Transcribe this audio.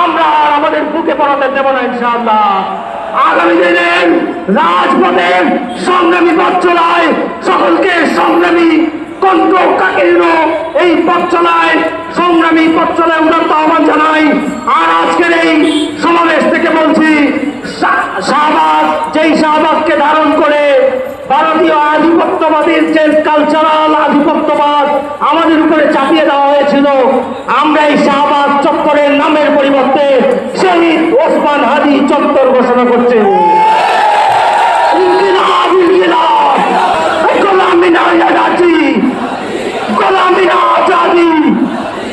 আমরা আমাদের বুকে পড়াতে দেব না ইনশাআল্লাহ। আগামী দিনে রাজপথের সংগ্রামী পথ চলায়, সকলকে সংগ্রামী কণ্ঠ কাকিল এই পথ চলায়, সংগ্রামী পথ চলায় উদার্ত আহ্বান জানাই। আর আজকের এই সমাবেশ থেকে বলছি শাহবাগ যেই শাহবাগকে ধারণ করে ভারতীয় আধিপত্যবাদীর যে কালচারাল আধিপত্যবাদ আমাদের উপরে চাপিয়ে দেওয়া হয়েছিল, আমরা এই শাহবাগ চত্বরের